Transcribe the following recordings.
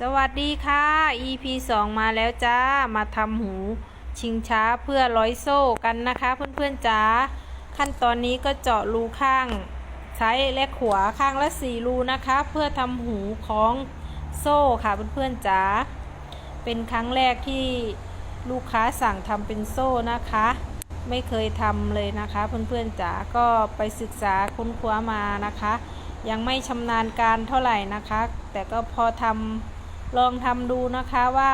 สวัสดีค่ะ EP 2 มาแล้วจ้า มาทำหูชิงช้าเพื่อร้อยโซ่กันนะคะเพื่อนๆจ้า ขั้นตอนนี้ก็เจาะรูข้างซ้ายและขวาข้างละสี่รูนะคะ เพื่อทำหูของโซ่ค่ะเพื่อนๆจ้า เป็นครั้งแรกที่ลูกค้าสั่งทำเป็นโซ่นะคะ ไม่เคยทำเลยนะคะ เพื่อนๆจ๋าก็ไปศึกษาค้นคว้ามานะคะ ยังไม่ชำนาญการเท่าไหร่นะคะ แต่ก็พอทำ ลองทำดูนะคะว่า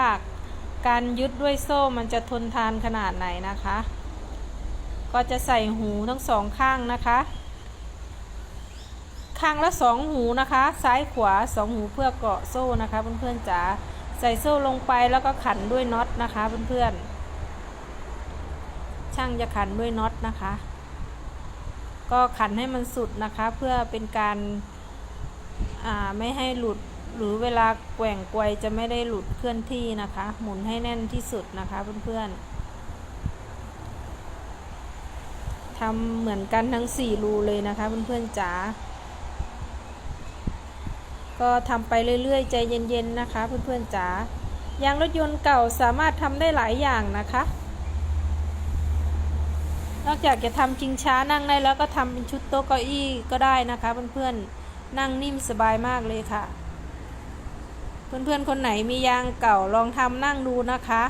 การยึดด้วยโซ่มันจะทนทานขนาดไหนนะคะ ก็จะใส่หูทั้งสองข้างนะคะ ข้างละสองหูนะคะ ซ้ายขวาสองหูเพื่อเกาะโซ่นะคะเพื่อนๆจ๋าใส่โซ่ลงไปแล้วก็ขันด้วยน็อตนะคะเพื่อนๆ ช่างจะขันด้วยน็อตนะคะ ก็ขันให้มันสุดนะคะเพื่อเป็นการไม่ให้หลุด หรือเวลาแกว่งไกวจะไม่ได้หลุดเคลื่อนที่นะคะ หมุนให้แน่นที่สุดนะคะเพื่อนๆทำเหมือนกันทั้งสี่รูเลยนะคะเพื่อนๆจ๋าก็ทำไปเรื่อยๆ ใจเย็นๆนะคะเพื่อนๆจ๋ายางรถยนต์เก่าสามารถทำได้หลายอย่างนะคะ นอกจากจะทำชิงช้านั่งได้แล้วก็ทำเป็นชุดโต๊ะเก้าอี้ก็ได้นะคะเพื่อนๆนั่งนิ่มสบายมากเลยค่ะ เพื่อนๆคนไหนมียางเก่าลองทำนั่งดูนะคะ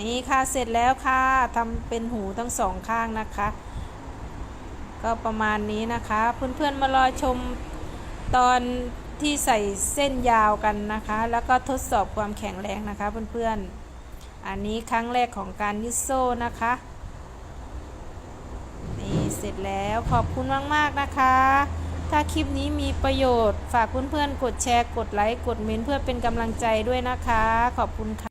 นี่ค่ะเสร็จแล้วค่ะทำเป็นหูทั้งสองข้างนะคะ ก็ประมาณนี้นะคะ เพื่อนๆมารอชมตอนที่ใส่เส้นยาวกันนะคะ แล้วก็ทดสอบความแข็งแรงนะคะ เพื่อนๆ อันนี้ครั้งแรกของการยึดโซ่นะคะ นี่เสร็จแล้วขอบคุณมากๆนะคะ ถ้าคลิปนี้มีประโยชน์ ฝากเพื่อนๆ กดแชร์ กดไลค์ กดเมน์เพื่อเป็นกำลังใจด้วยนะคะ ขอบคุณค่ะ